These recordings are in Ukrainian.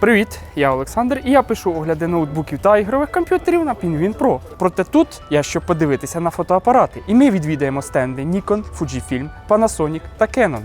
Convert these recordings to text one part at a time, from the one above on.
Привіт, я Олександр, і я пишу огляди ноутбуків та ігрових комп'ютерів на Pinwin Pro. Проте тут я щоб подивитися на фотоапарати, і ми відвідаємо стенди Nikon, Fujifilm, Panasonic та Canon.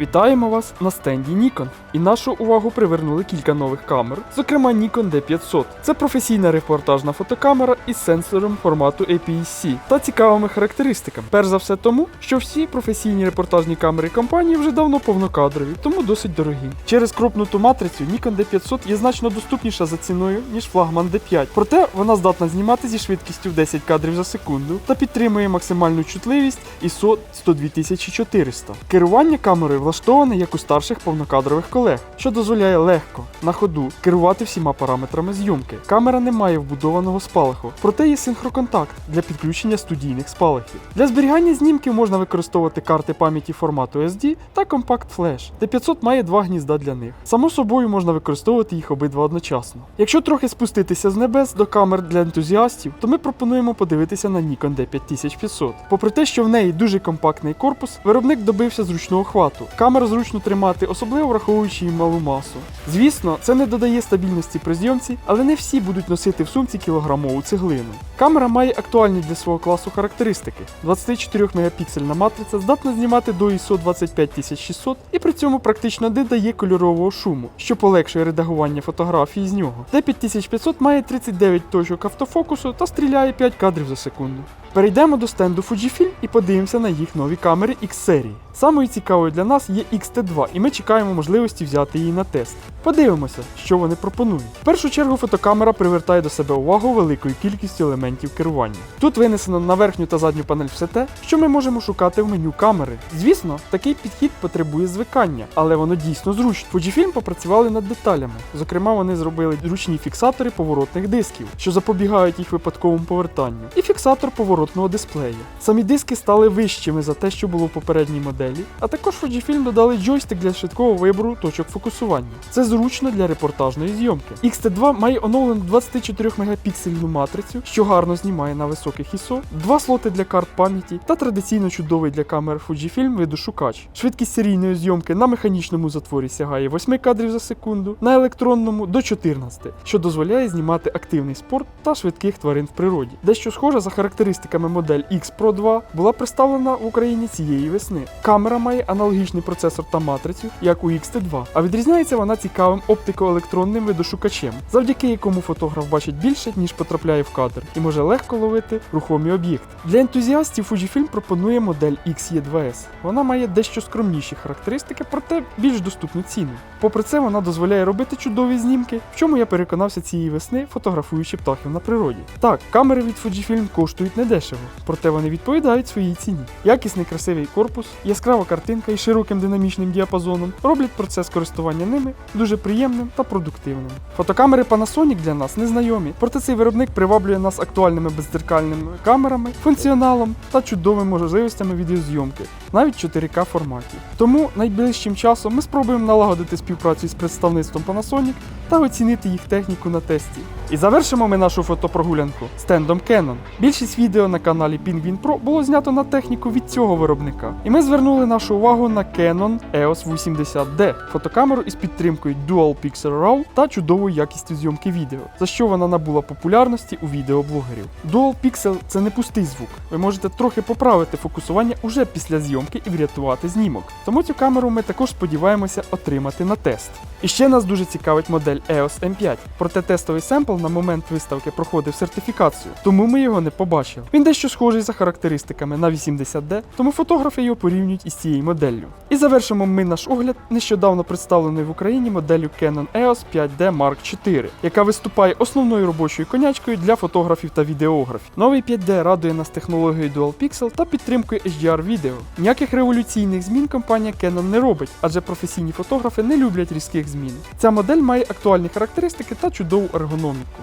Вітаємо вас на стенді Nikon. І нашу увагу привернули кілька нових камер, зокрема Nikon D500. Це професійна репортажна фотокамера із сенсором формату APS-C та цікавими характеристиками. Перш за все тому, що всі професійні репортажні камери компанії вже давно повнокадрові, тому досить дорогі. Через кропнуту матрицю Nikon D500 є значно доступніша за ціною, ніж флагман D5. Проте вона здатна знімати зі швидкістю в 10 кадрів за секунду та підтримує максимальну чутливість ISO 102400. Керування камерою влаштоване як у старших повнокадрових колег, що дозволяє легко на ходу керувати всіма параметрами зйомки. Камера не має вбудованого спалаху, проте є синхроконтакт для підключення студійних спалахів. Для зберігання знімків можна використовувати карти пам'яті формату SD та компакт флеш. T500 має два гнізда для них. Само собою можна використовувати їх обидва одночасно. Якщо трохи спуститися з небес до камер для ентузіастів, то ми пропонуємо подивитися на Nikon D5500. Попри те, що в неї дуже компактний корпус, виробник добився зручного хвату. Камеру зручно тримати, особливо враховуючи її малу масу. Звісно, це не додає стабільності при зйомці, але не всі будуть носити в сумці кілограмову цеглину. Камера має актуальні для свого класу характеристики. 24 мегапіксельна матриця здатна знімати до ISO 25600 і при цьому практично не дає кольорового шуму, що полегшує редагування фотографії з нього. D5500 має 39 точок автофокусу та стріляє 5 кадрів за секунду. Перейдемо до стенду Fujifilm і подивимося на їх нові камери X серії. Самою цікавою для нас є X-T2, і ми чекаємо можливості взяти її на тест. Подивимося, що вони пропонують. В першу чергу фотокамера привертає до себе увагу великою кількістю елементів керування. Тут винесено на верхню та задню панель все те, що ми можемо шукати в меню камери. Звісно, такий підхід потребує звикання, але воно дійсно зручно. Fujifilm попрацювали над деталями. Зокрема, вони зробили зручні фіксатори поворотних дисків, що запобігають їх випадковому повертанню, і фіксатор поворотного дисплея. Самі диски стали вищими за те, що було в попередній моделі, а також Fujifilm додали джойстик для швидкого вибору точок фокусування. Це зручно для репортажної зйомки. X-T2 має оновлену 24 мегапіксельну матрицю, що гарно знімає на високих ISO, два слоти для карт пам'яті та традиційно чудовий для камер Fujifilm видошукач. Швидкість серійної зйомки на механічному затворі сягає 8 кадрів за секунду, на електронному до 14, що дозволяє знімати активний спорт та швидких тварин в природі. Дещо схожа за характеристиками модель X Pro 2 була представлена в Україні цієї весни. Камера має аналогічний процесор та матрицю, як у X-T2, а відрізняється вона цікавим оптико-електронним видошукачем, завдяки якому фотограф бачить більше, ніж потрапляє в кадр, і може легко ловити рухомі об'єкти. Для ентузіастів Fujifilm пропонує модель XE2S. Вона має дещо скромніші характеристики, проте більш доступну ціну. Попри це, вона дозволяє робити чудові знімки, в чому я переконався цієї весни, фотографуючи птахів на природі. Так, камери від Fujifilm коштують недешево, проте вони відповідають своїй ціні. Якісний красивий корпус, яскрава картинка і широким динамічним діапазоном роблять процес користування ними дуже приємним та продуктивним. Фотокамери Panasonic для нас незнайомі, проте цей виробник приваблює нас актуальними бездзеркальними камерами, функціоналом та чудовими можливостями відеозйомки, навіть 4К форматі. Тому найближчим часом ми спробуємо налагодити співпрацю з представництвом Panasonic та оцінити їх техніку на тесті. І завершимо ми нашу фотопрогулянку стендом Canon. Більшість відео на каналі Penguin Pro було знято на техніку від цього виробника. І ми звернули нашу увагу на Canon EOS 80D, фотокамеру із підтримкою Dual Pixel RAW та чудовою якістю зйомки відео, за що вона набула популярності у відеоблогерів. Dual Pixel це не пустий звук. Ви можете трохи поправити фокусування уже після зйомки і врятувати знімок. Тому цю камеру ми також сподіваємося отримати на тест. І ще нас дуже цікавить модель EOS M5, проте тестовий семпл на момент виставки проходив сертифікацію, тому ми його не побачили. Він дещо схожий за характеристиками на 80D, тому фотографи його порівнюють із цією моделлю. І завершимо ми наш огляд нещодавно представленою в Україні моделлю Canon EOS 5D Mark IV, яка виступає основною робочою конячкою для фотографів та відеографів. Новий 5D радує нас технологією Dual Pixel та підтримкою HDR відео. Ніяких революційних змін компанія Canon не робить, адже професійні фотографи не люблять різких змін. Ця модель має актуальні характеристики та чудову ергономіку.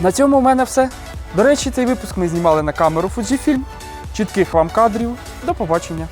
На цьому в мене все. До речі, цей випуск ми знімали на камеру Fujifilm. Чітких вам кадрів. До побачення!